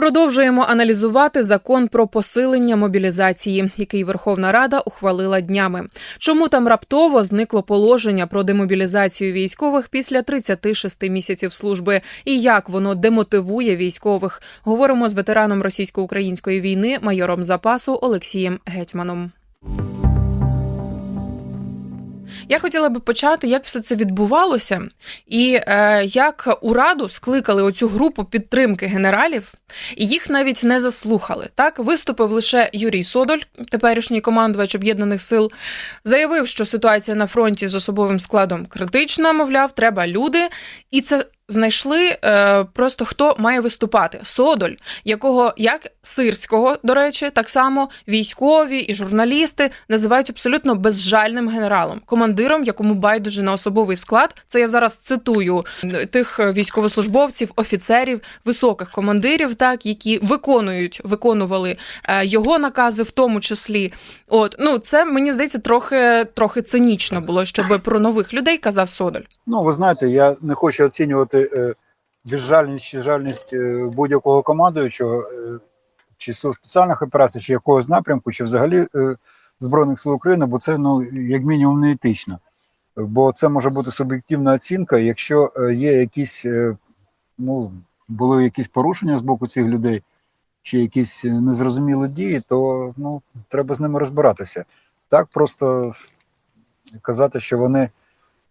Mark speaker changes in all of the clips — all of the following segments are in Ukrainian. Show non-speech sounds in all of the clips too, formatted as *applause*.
Speaker 1: Продовжуємо аналізувати закон про посилення мобілізації, який Верховна Рада ухвалила днями. Чому там раптово зникло положення про демобілізацію військових після 36 місяців служби, і як воно демотивує військових? Говоримо з ветераном російсько-української війни, майором запасу Олексієм Гетьманом. Я хотіла би почати, як все це відбувалося, і е, як у раду скликали оцю групу підтримки генералів, і їх навіть не заслухали. Так виступив лише Юрій Содоль, теперішній командувач об'єднаних сил, заявив, що ситуація на фронті з особовим складом критична, мовляв, треба люди, і це. Знайшли е, просто хто має виступати. Содоль, якого як сирського, до речі, так само військові і журналісти називають абсолютно безжальним генералом, командиром, якому байдуже на особовий склад. Це я зараз цитую тих військовослужбовців, офіцерів, високих командирів, так які виконують, виконували е, його накази, в тому числі. От ну це мені здається трохи трохи цинічно було, щоб про нових людей казав Содоль.
Speaker 2: Ну, ви знаєте, я не хочу оцінювати е, безжальність чи жальність е, будь-якого командуючого, е, чи сил спеціальних операцій, чи якогось напрямку, чи взагалі е, Збройних сил України, бо це ну, як мінімум не етично. Бо це може бути суб'єктивна оцінка, якщо е, є якісь, ну, були якісь порушення з боку цих людей, чи якісь е, незрозумілі дії, то ну, треба з ними розбиратися. Так просто казати, що вони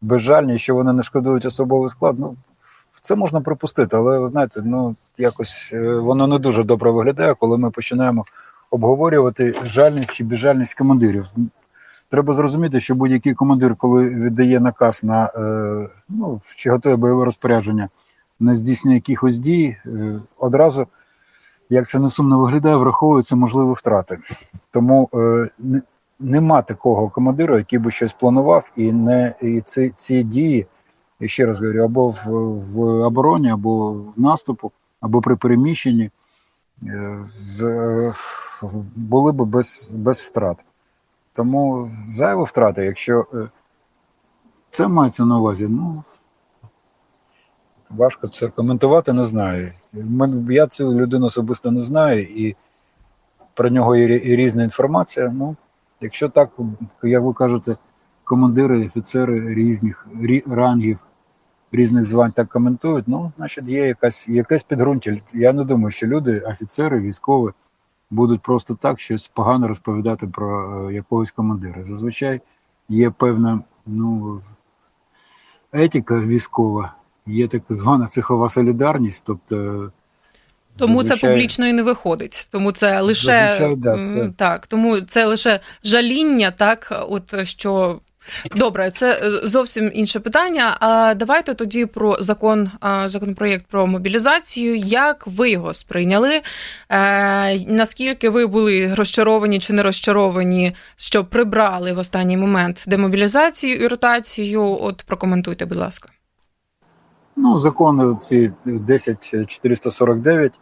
Speaker 2: безжальні, що вони не шкодують особовий склад. Ну це можна припустити, але ви знаєте, ну якось е, воно не дуже добре виглядає, коли ми починаємо обговорювати жальність чи безжальність командирів. Треба зрозуміти, що будь-який командир, коли віддає наказ на е, ну чи готує бойове розпорядження на здійснення якихось дій, е, одразу, як це не сумно виглядає, враховуються можливі втрати. Тому е, нема такого командира, який би щось планував, і не і ці, ці дії, я ще раз говорю, або в, в обороні, або в наступу, або при переміщенні е, були б без, без втрат. Тому зайві втрати, якщо це мається на увазі, ну важко це коментувати, не знаю. Я цю людину особисто не знаю, і про нього є різна інформація. Ну, Якщо так, як ви кажете, командири, офіцери різних рі- рангів, різних звань так коментують, ну, значить, є якась, якесь підґрунтя. Я не думаю, що люди, офіцери, військові, будуть просто так щось погано розповідати про е, якогось командира. Зазвичай є певна ну, етика військова, є так звана цехова солідарність, тобто.
Speaker 1: Тому це публічно і не виходить. Тому це лише
Speaker 2: Зазвичай, да, це-
Speaker 1: так, тому це лише жаління, так от що. Добре, це е, зовсім інше питання. А давайте тоді про закон, законопроєкт про мобілізацію. Як ви його сприйняли? Е, наскільки ви були розчаровані чи не розчаровані, що прибрали в останній момент демобілізацію і ротацію? От прокоментуйте, будь ласка.
Speaker 2: Ну, закон ці 10449,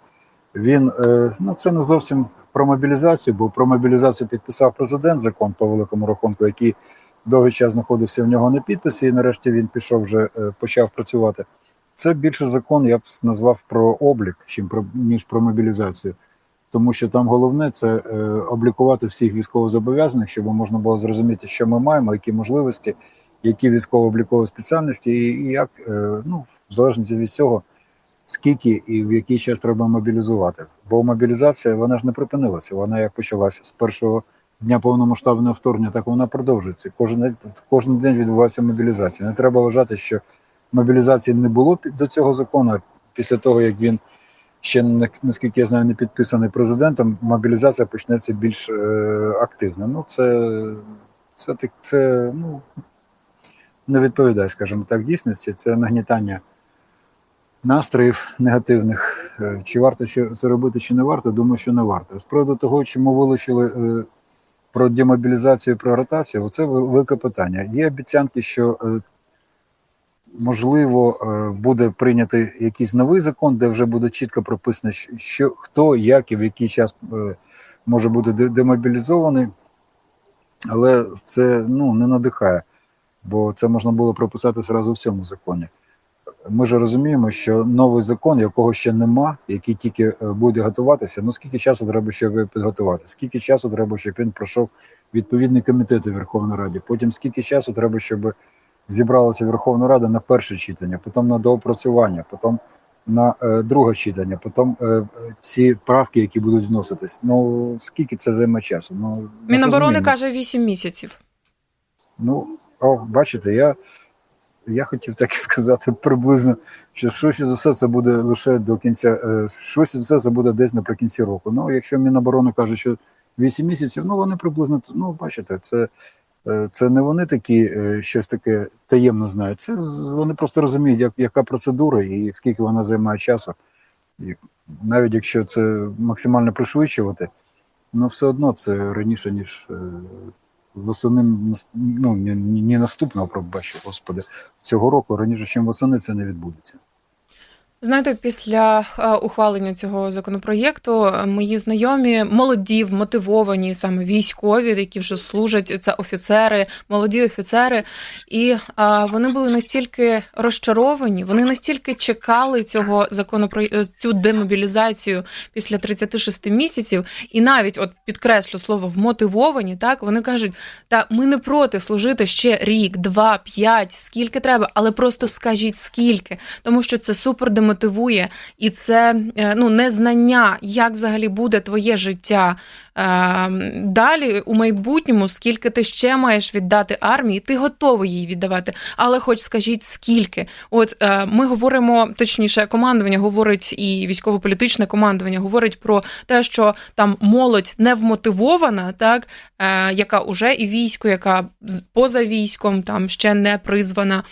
Speaker 2: він е, ну це не зовсім про мобілізацію, бо про мобілізацію підписав президент закон по великому рахунку, який довгий час знаходився в нього на підписі, і нарешті він пішов вже е, почав працювати. Це більше закон, я б назвав про облік, ніж про мобілізацію. Тому що там головне це е, облікувати всіх військовозобов'язаних, щоб можна було зрозуміти, що ми маємо, які можливості, які військово-облікові спеціальності, і, як е, ну, в залежності від цього, скільки і в який час треба мобілізувати. Бо мобілізація вона ж не припинилася. Вона як почалася з першого дня повномасштабного вторгнення, так вона продовжується. Кожен кожен день відбувається мобілізація. Не треба вважати, що мобілізації не було до цього закону. Після того, як він ще наскільки я знаю, не підписаний президентом, мобілізація почнеться більш е, активно. Ну, це, це, це ну, не відповідає, скажімо так, дійсності. Це нагнітання настроїв негативних. Е, Чи варто це робити, чи не варто? Думаю, що не варто. З приводу того, чому вилучили е, про демобілізацію і про ротацію, це велике питання. Є обіцянки, що е, можливо буде прийнятий якийсь новий закон, де вже буде чітко прописано, що- хто, як і в який час може бути демобілізований, але це ну, не надихає, бо це можна було прописати зразу в цьому законі. Ми ж розуміємо, що новий закон, якого ще нема, який тільки е, буде готуватися. Ну скільки часу треба, щоб підготувати? Скільки часу треба, щоб він пройшов відповідні комітети Верховної Ради? Потім скільки часу треба, щоб зібралася Верховна Рада на перше читання, потім на доопрацювання, потім на е, друге читання, потім е, ці правки, які будуть вноситись. Ну скільки це займе часу? Ну
Speaker 1: Міноборони каже 8 місяців.
Speaker 2: Ну, о, бачите, я, я хотів так і сказати приблизно, що швидше за все це буде лише до кінця, е, швидше за все це буде десь наприкінці року. Ну, якщо Міноборони каже, що 8 місяців, ну вони приблизно, ну, бачите, це, е, це не вони такі е, щось таке таємно знають. Це вони просто розуміють, як, яка процедура і скільки вона займає часу. І навіть якщо це максимально пришвидшувати, ну все одно це раніше, ніж. Восени ну, не, не наступного, пробачу, господи, цього року, раніше, ніж восени, це не відбудеться.
Speaker 1: Знаєте, після е, ухвалення цього законопроєкту е, мої знайомі молоді, вмотивовані саме військові, які вже служать, це офіцери, молоді офіцери, і е, вони були настільки розчаровані, вони настільки чекали цього законопро... е, цю демобілізацію після 36 місяців, і навіть от підкреслю слово вмотивовані, так вони кажуть, та ми не проти служити ще рік, два, п'ять, скільки треба, але просто скажіть скільки, тому що це супер демотивує, і це е, ну незнання, як взагалі буде твоє життя е, далі у майбутньому, скільки ти ще маєш віддати армії, ти готовий її віддавати, але хоч скажіть скільки. От е, ми говоримо, точніше, командування говорить і військово-політичне командування говорить про те, що там молодь не вмотивована, так яка уже і військо, яка поза військом, там ще не призвана.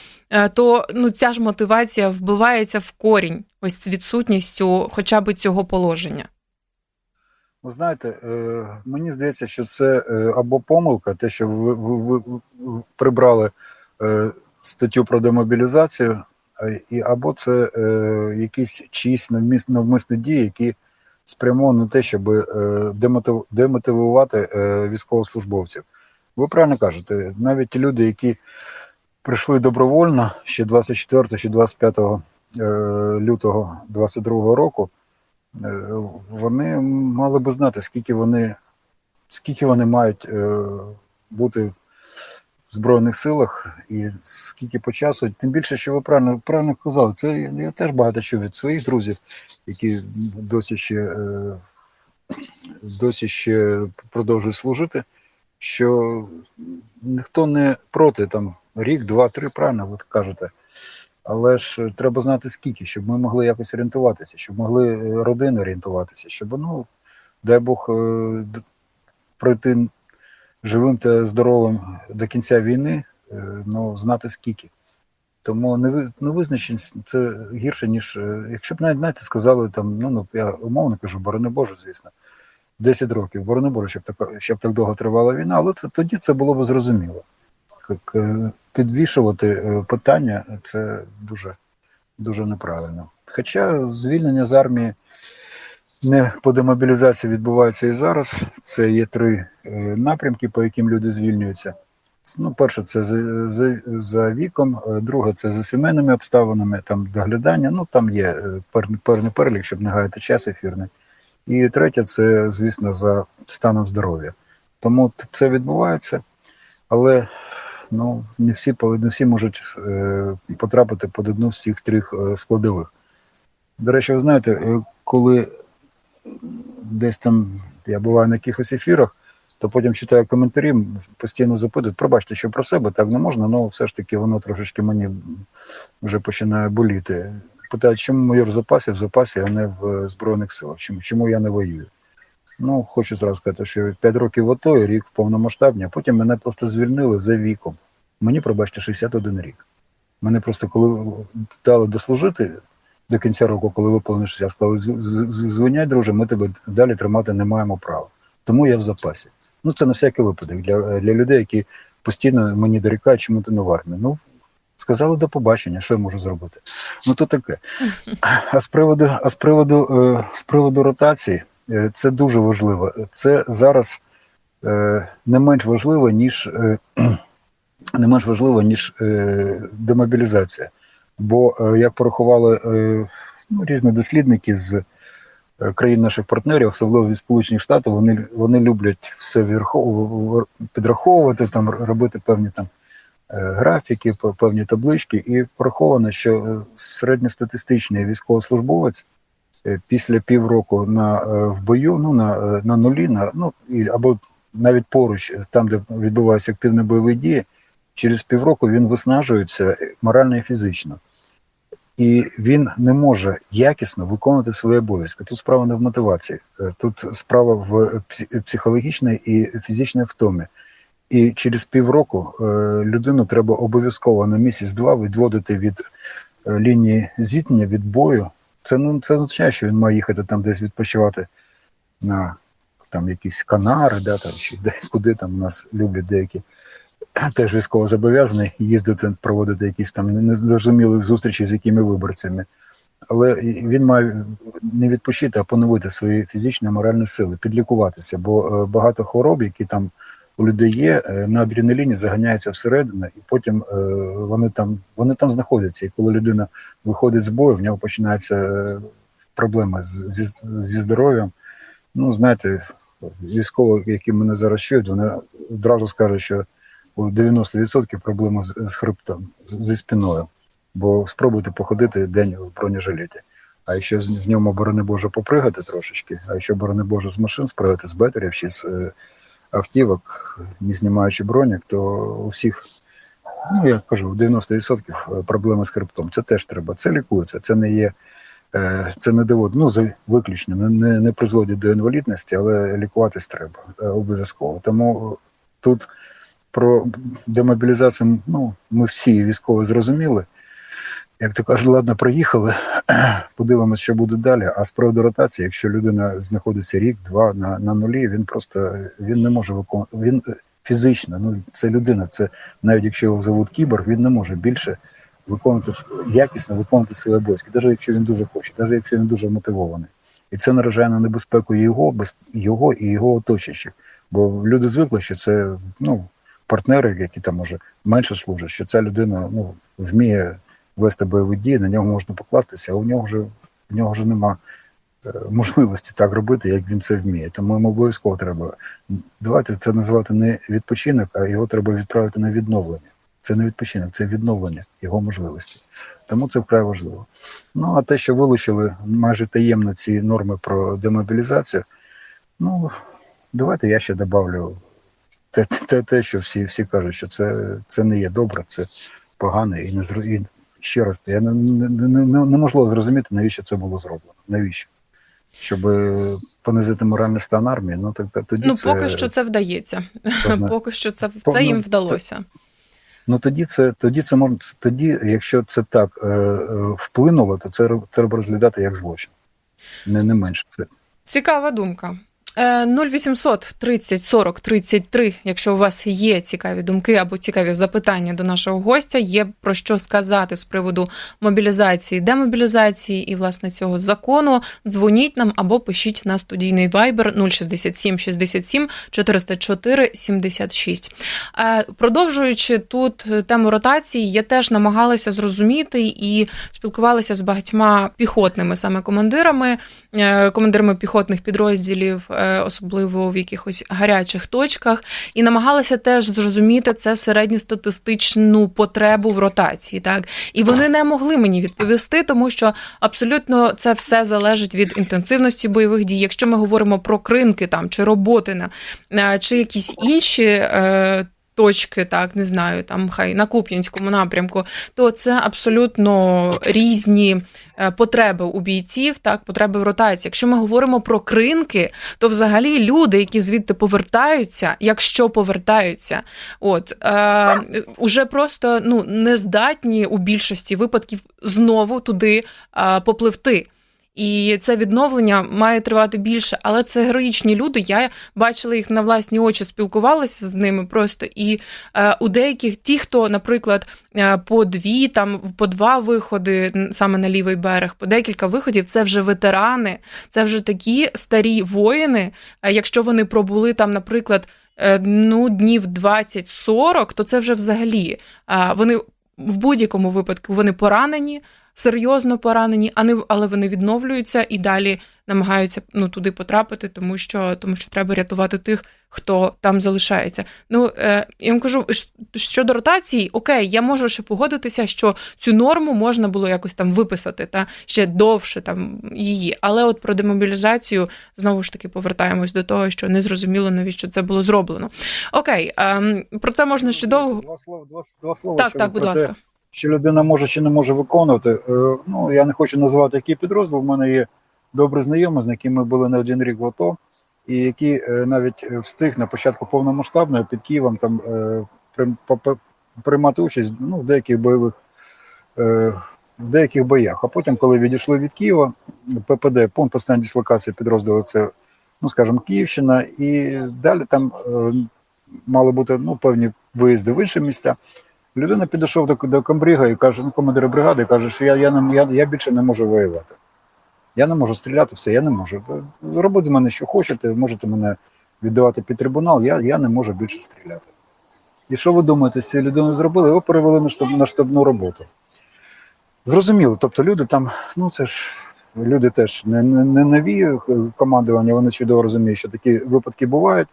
Speaker 1: То ну ця ж мотивація вбивається в корінь, ось з відсутністю хоча б цього положення.
Speaker 2: Ви знаєте, е, мені здається, що це е, або помилка, те, що ви, ви, ви- прибрали е, статтю про демобілізацію, або це якісь чиїсь навмисні дії, які спрямовані на те, щоб демотивувати військовослужбовців. Ви правильно кажете, навіть люди, які прийшли добровольно ще 24 чи 25 е, лютого 22 року, е, вони мали би знати, скільки вони, скільки вони мають е, бути в Збройних силах і скільки по часу. Тим більше, що ви правильно, правильно казали, це я- теж багато чув від своїх друзів, які досі ще, е, досі ще продовжують служити, що ніхто не проти там рік, два, три, правильно ви кажете. Але ж е, треба знати скільки, щоб ми могли якось орієнтуватися, щоб могли е, родини орієнтуватися, щоб, ну, дай Бог, е, пройти живим та здоровим до кінця війни, ну, знати скільки. Тому неви- невизначеність це гірше, ніж якщо б навіть знаєте, сказали там, ну, ну я умовно кажу, борони Боже, звісно, 10 років, борони Боже, щоб так, щоб так довго тривала війна, але це тоді це було б зрозуміло. Як, підвішувати е, питання це дуже, дуже неправильно. Хоча звільнення з армії не по демобілізації відбувається і зараз. Це є три е, напрямки, по яким люди звільнюються. Ну, перше, це за, за, за віком, е, друге це за сімейними обставинами, там доглядання. Ну там є певний, певний перелік, щоб не гаяти час ефірний. І третє, це, звісно, за станом здоров'я. Тому це відбувається, але ну, не всі, не всі можуть е, потрапити під одну з цих трьох е, складових. До речі, ви знаєте, е, коли десь там я буваю на якихось ефірах, то потім читаю коментарі, постійно запитують, пробачте, що про себе так не можна, але все ж таки воно трошечки мені вже починає боліти. Питають, чому майор в запасі в запасі, а не в Збройних силах? Чому я не воюю? Ну, хочу зразу сказати, що 5 років в АТО і рік повномасштабні, а потім мене просто звільнили за віком. Мені, пробачте, 61 рік. Мене просто коли дали дослужити до кінця року, коли виповнив 60, сказали, «Зв- зв- зв- звиняй, друже, ми тебе далі тримати не маємо права. Тому я в запасі. Ну, це на всякий випадок для, для людей, які постійно мені дорікають, чому ти не в армії. Ну, сказали до побачення, що я можу зробити. Ну, то таке. *laughs* А з приводу, а з приводу, е, з приводу ротації, це дуже важливо. Це зараз е, не менш важливо, ніж, е, *clears throat* не менш важливо, ніж е, демобілізація. Бо, е, як порахували е, ну, різні дослідники з е, країн наших партнерів, особливо зі Сполучених Штатів, вони, вони люблять все підраховувати, там, робити певні там е, графіки, певні таблички, і пораховано, що е, середньостатистичний військовослужбовець е, після півроку на е, в бою, ну на, е, на нулі, на ну і або навіть поруч, е, там, де відбуваються активні бойові дії, через півроку він виснажується морально і фізично. І він не може якісно виконувати свої обов'язки. Тут справа не в мотивації, е, тут справа в психологічній і фізичній втомі. І через півроку е, людину треба обов'язково на місяць-два відводити від е, лінії зіткнення, від бою. Це ну це означає, що він має їхати там десь відпочивати на там якісь канари, да, там, чи де, куди там у нас люблять деякі *clears throat* теж військово зобов'язані їздити, проводити якісь там незрозумілі зустрічі з якими виборцями. Але він має не відпочити, а поновити свої фізичні і моральні сили, підлікуватися. Бо е, багато хвороб, які там у людей є, е, на адреналіні заганяються всередину, і потім е, вони там вони там знаходяться. І коли людина виходить з бою, в нього починаються е, проблеми зі, зі здоров'ям. Ну, знаєте, військові, які мене зараз чують, вони одразу скажуть, що у 90% проблема з, з хребтом, зі спиною. Бо спробуйте походити день в бронежилеті. А якщо в ньому, борони Боже, попригати трошечки, а якщо, борони Боже, з машин спригати, з бетерів чи з автівок, не знімаючи бронік, то у всіх, ну я кажу, у 90% проблеми з хребтом. Це теж треба. Це лікується, це не є. е, Це не доводить, ну за виключно, не, не, призводить до інвалідності, але лікуватись треба е, обов'язково. Тому тут про демобілізацію, ну, ми всі військові зрозуміли. Як то кажуть, ладно, проїхали, *clears throat* подивимося, що буде далі. А з приводу ротації, якщо людина знаходиться рік-два на, на нулі, він просто він не може виконувати. Він е, фізично, ну це людина. Це навіть якщо його зовуть кіборг, він не може більше виконувати якісно виконувати свої обов'язки, навіть якщо він дуже хоче, навіть якщо він дуже мотивований. І це наражає на небезпеку його, без його і його оточуючих. Бо люди звикли, що це ну, партнери, які там може менше служать, що ця людина ну, вміє вести бойові дії, на нього можна покластися, а у нього вже в нього вже нема е, можливості так робити, як він це вміє. Тому йому обов'язково треба. Давайте це називати не відпочинок, а його треба відправити на відновлення. Це не відпочинок, це відновлення його можливості. Тому це вкрай важливо. Ну а те, що вилучили майже таємно ці норми про демобілізацію, ну давайте я ще добавлю те, те, те що всі, всі кажуть, що це, це не є добре, це погано і не ще раз, я не, не, не, не- неможливо зрозуміти, навіщо це було зроблено. Навіщо? Щоб е, понизити моральний стан армії, ну так тоді
Speaker 1: Ну,
Speaker 2: це
Speaker 1: поки що це вдається.
Speaker 2: Можна- *laughs*
Speaker 1: Поки що це,
Speaker 2: По-
Speaker 1: це їм
Speaker 2: ну,
Speaker 1: вдалося.
Speaker 2: Ну тоді це тоді це можна тоді, якщо це так е, е, вплинуло, то це це треба розглядати як злочин. Не, не менше. Це
Speaker 1: Цікава думка. Е, 0800 30 40 33, якщо у вас є цікаві думки або цікаві запитання до нашого гостя, є про що сказати з приводу мобілізації, демобілізації і власне цього закону. Дзвоніть нам або пишіть на студійний вайбер 067 67 404 76. Е, Продовжуючи тут е, тему ротації, я теж намагалася зрозуміти і спілкувалася з багатьма піхотними саме командирами, е, командирами піхотних підрозділів, е, особливо в якихось гарячих точках, і намагалася теж зрозуміти це середньостатистичну потребу в ротації. Так і вони не могли мені відповісти, тому що абсолютно це все залежить від інтенсивності бойових дій. Якщо ми говоримо про кринки там чи роботи на е, чи якісь інші. Точки, так не знаю, там хай на Куп'янському напрямку, то це абсолютно різні е, потреби у бійців, так потреби в ротації. Якщо ми говоримо про кринки, то взагалі люди, які звідти повертаються, якщо повертаються, от е, уже просто ну не здатні у більшості випадків знову туди е, попливти. І це відновлення має тривати більше, але це героїчні люди. Я бачила їх на власні очі, спілкувалася з ними просто. І е, у деяких ті, хто, наприклад, е, по дві, там по два виходи саме на лівий берег, по декілька виходів, це вже ветерани, це вже такі старі воїни. Е, якщо вони пробули там, наприклад, е, ну днів 20-40, то це вже взагалі вони в будь-якому випадку вони поранені, серйозно поранені, а не але вони відновлюються і далі намагаються ну туди потрапити, тому що тому що треба рятувати тих, хто там залишається. Ну е, я вам кажу, щодо ротації, окей, я можу ще погодитися, що цю норму можна було якось там виписати, та ще довше там її. Але от про демобілізацію знову ж таки повертаємось до того, що не зрозуміло, навіщо це було зроблено. Окей, ем, про це можна ще довго.
Speaker 2: Два слова, два, два слова.
Speaker 1: Так, так, будь
Speaker 2: те,
Speaker 1: ласка.
Speaker 2: Що людина може чи не може виконувати. Е, Ну, я не хочу називати який підрозділ. У мене є добрий знайомий, з яким ми були не один рік в АТО, і який е, навіть е, встиг на початку повномасштабної під Києвом там приймати участь ну, в деяких бойових в деяких боях. А потім, коли відійшли від Києва, ППД, пункт постійної дислокації підрозділу, це, ну скажімо, Київщина, і далі там мали бути ну, певні виїзди в інші місця. Людина підійшов до, до комбрига і каже, ну, командира бригади, і каже, що я, я, я, я більше не можу воювати. Я не можу стріляти, все, я не можу. Зробіть з мене, що хочете, можете мене віддавати під трибунал, я, я не можу більше стріляти. І що ви думаєте, з цією людиною зробили? Його перевели на, штаб, на штабну роботу. Зрозуміло, тобто люди там, ну це ж люди теж не, не, не нові командування, вони чудово розуміють, що такі випадки бувають.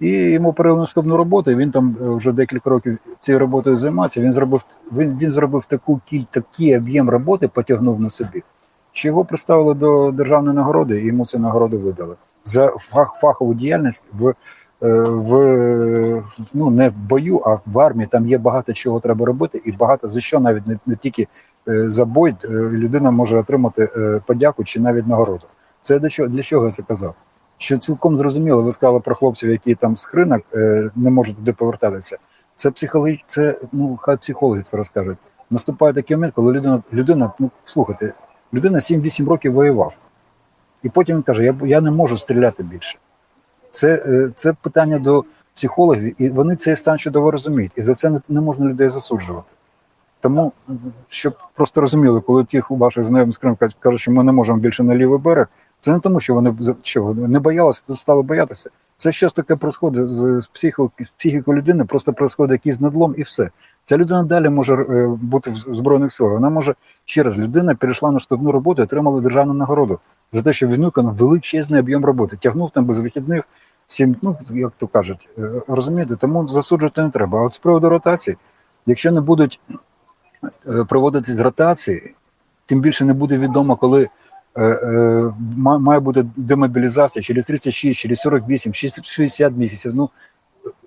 Speaker 2: І йому перевели на штабну роботу, і він там е, вже декілька років цією роботою займається. Він зробив він, він зробив таку кіль, такий об'єм роботи, потягнув на собі, що його представили до державної нагороди, і йому цю нагороду видали за фах, фахову діяльність в, е, в ну не в бою, а в армії. Там є багато чого треба робити, і багато за що навіть не, не тільки е, за бой людина може отримати подяку чи навіть нагороду. Це для чого для чого я це казав? Що цілком зрозуміло, ви сказали про хлопців, які там з кринок е, не можуть туди повертатися. Це психологі... це ну хай психологи це розкажуть. Наступає такий момент, коли людина, людина, ну слухайте, людина 7-8 років воював, і потім він каже: Я, я не можу стріляти більше. Це, е, це питання до психологів, і вони цей стан чудово розуміють. І за це не, не можна людей засуджувати. Тому, щоб просто розуміли, коли ті ваших знайомих з Криму кажуть, що ми не можемо більше на лівий берег, це не тому, що вони що, не боялися, то стали боятися. Це щось таке происходить з, психікою людини, просто происходить якийсь надлом і все. Ця людина далі може е, бути в Збройних силах. Вона може ще раз, людина перейшла на штабну роботу і отримала державну нагороду за те, що виконав величезний об'єм роботи, тягнув там без вихідних, всім, ну як то кажуть, е, розумієте, тому засуджувати не треба. А от з приводу ротації, якщо не будуть е, проводитись ротації, тим більше не буде відомо, коли має бути демобілізація через 36, через 48, через 60 місяців. Ну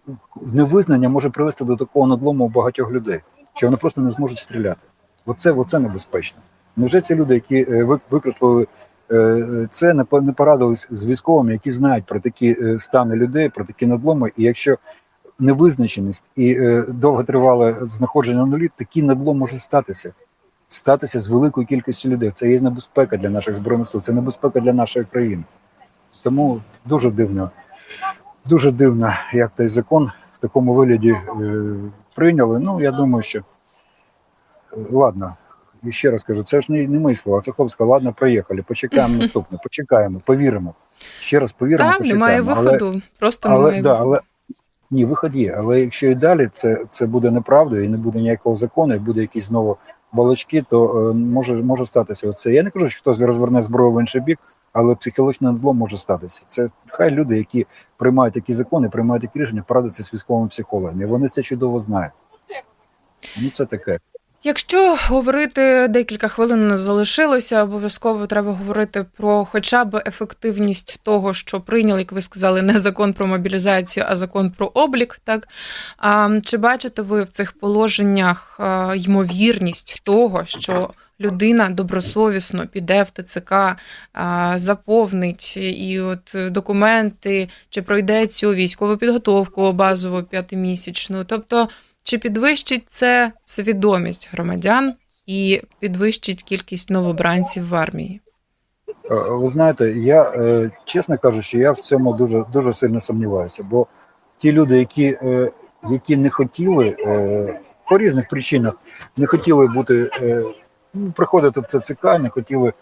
Speaker 2: е, невизнання може привести до такого надлому у багатьох людей, що вони просто не зможуть стріляти. Оце, оце небезпечно. Невже ці люди, які е, викреслили е, це, не по- не порадились з військовими, які знають про такі е, стани людей, про такі надломи, і якщо невизначеність і е, довготривале знаходження на нулі, такий надлом може статися. Статися з великою кількістю людей. Це є небезпека для наших збройних сил, це небезпека для нашої країни. Тому дуже дивно, дуже дивно, як той закон в такому вигляді е, прийняли. Ну, я думаю, що ладно, і ще раз кажу, це ж не, не мої слова, це хлопська, ладно, проїхали, почекаємо *laughs* наступне, почекаємо, повіримо. Ще раз повіримо,
Speaker 1: Там немає
Speaker 2: почекаємо. Але-
Speaker 1: виходу. Просто
Speaker 2: але,
Speaker 1: немає
Speaker 2: да, але ні, виход є. Але якщо і далі це, це буде неправдою і не буде ніякого закону, і буде якісь знову балачки, то е, може, може статися оце. Я не кажу, що хтось розверне зброю в інший бік, але психологічний надлом може статися. Це хай люди, які приймають такі закони, приймають такі рішення, порадяться з військовими психологами. Вони це чудово знають. Ну, це таке.
Speaker 1: Якщо говорити декілька хвилин нас залишилося, обов'язково треба говорити про хоча б ефективність того, що прийняли, як ви сказали, не закон про мобілізацію, а закон про облік. Так а, чи бачите ви в цих положеннях ймовірність того, що людина добросовісно піде в ТЦК, заповнить і от документи, чи пройде цю військову підготовку базову п'ятимісячну, тобто. Чи підвищить це свідомість громадян і підвищить кількість новобранців в армії?
Speaker 2: Е, Ви знаєте, я е, чесно кажучи, я в цьому дуже дуже сильно сумніваюся. Бо ті люди, які, е, які не хотіли по різних причинах, не хотіли бути ну, приходити в ЦЦК, не хотіли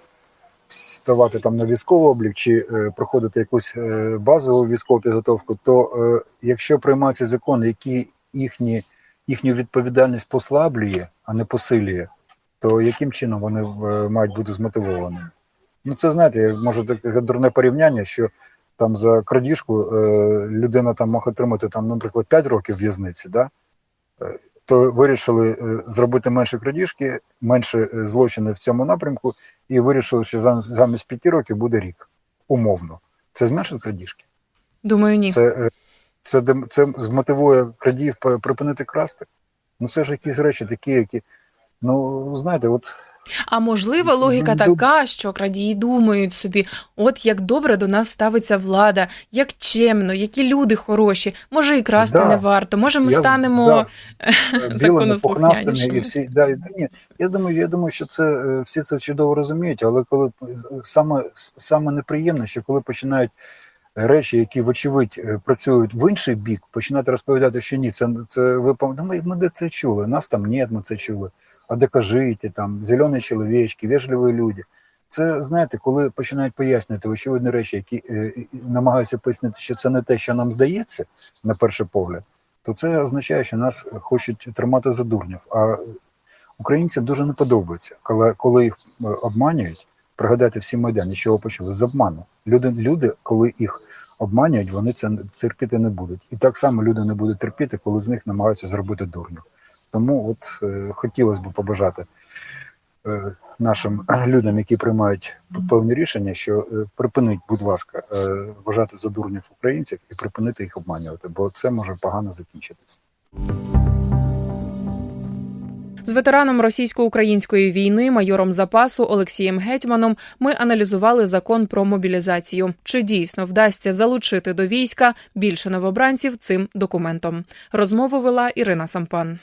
Speaker 2: ставати там на військовий облік чи проходити якусь базову військову підготовку, то якщо приймається закон, який їхні, їхню відповідальність послаблює, а не посилює, то яким чином вони е, мають бути змотивованими? Ну, це знаєте, може таке дурне порівняння, що там за крадіжку е, людина там може отримати там, наприклад, 5 років в'язниці, да? Е, то вирішили зробити менше крадіжки, менше злочинів в цьому напрямку, і вирішили, що замість 5 років буде рік. Умовно. Це зменшить крадіжки?
Speaker 1: Думаю, ні.
Speaker 2: Це, це, це змотивує крадіїв припинити красти. Ну це ж якісь речі такі, які. Ну, знаєте, от
Speaker 1: А можливо, логіка така, що крадії думають собі: от як добре до нас ставиться влада, як чемно, які люди хороші. Може, і красти
Speaker 2: Да.
Speaker 1: не варто. Може, ми
Speaker 2: Я
Speaker 1: станемо
Speaker 2: да. *laughs*
Speaker 1: законослухнянішими.
Speaker 2: і всі. Да, та ні, я думаю, я думаю, що це е, всі це чудово розуміють, але коли е, саме, саме неприємне, що коли починають речі, які вочевидь е, працюють в інший бік, починають розповідати, що ні, це, це ви ну, ми, ми де це чули, нас там ні, ми це чули. А докажите, там, зелені чоловічки, вежливі люди. Це знаєте, коли починають пояснювати очевидні речі, які е, намагаються пояснити, що це не те, що нам здається на перший погляд, то це означає, що нас хочуть тримати за дурнів. А українцям дуже не подобається, коли, коли їх е, обманюють. Пригадайте всі майдані, з чого почали з обману. Люди, люди, коли їх обманюють, вони це терпіти не будуть. І так само люди не будуть терпіти, коли з них намагаються зробити дурню. Тому от е, хотілося б побажати е, нашим *clears throat* людям, які приймають певні рішення, що е, припинить, будь ласка, е, вважати за дурнів українців і припинити їх обманювати, бо це може погано закінчитися.
Speaker 1: З ветераном російсько-української війни, майором запасу Олексієм Гетьманом, ми аналізували закон про мобілізацію. Чи дійсно вдасться залучити до війська більше новобранців цим документом? Розмову вела Ірина Сампан.